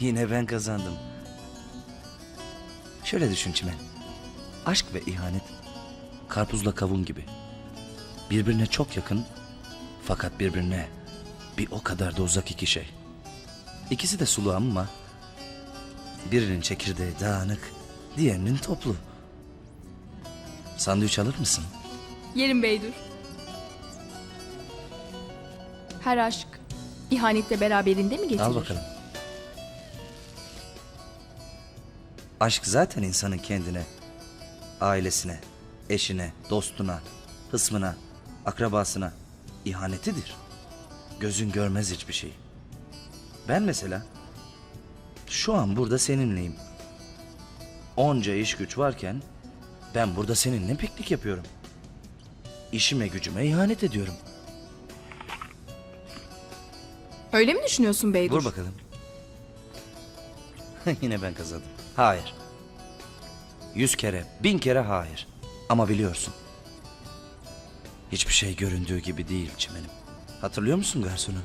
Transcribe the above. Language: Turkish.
Yine ben kazandım. Şöyle düşün Çimen. Aşk ve ihanet karpuzla kavun gibi. Birbirine çok yakın fakat birbirine bir o kadar da uzak iki şey. İkisi de sulu ama birinin çekirdeği dağınık, diğerinin toplu. Sandviç alır mısın? Yerim Beydur. Her aşk ihanette beraberinde mi getirir? Al bakalım. Aşk zaten insanın kendine, ailesine, eşine, dostuna, hısmına, akrabasına ihanetidir. Gözün görmez hiçbir şey. Ben mesela şu an burada seninleyim. Onca iş güç varken ben burada seninle piknik yapıyorum. İşime gücüme ihanet ediyorum. Öyle mi düşünüyorsun Beydur? Vur bakalım. Yine ben kazandım. Hayır. Yüz kere, bin kere hayır. Ama biliyorsun. Hiçbir şey göründüğü gibi değil çimenim. Hatırlıyor musun garsonu?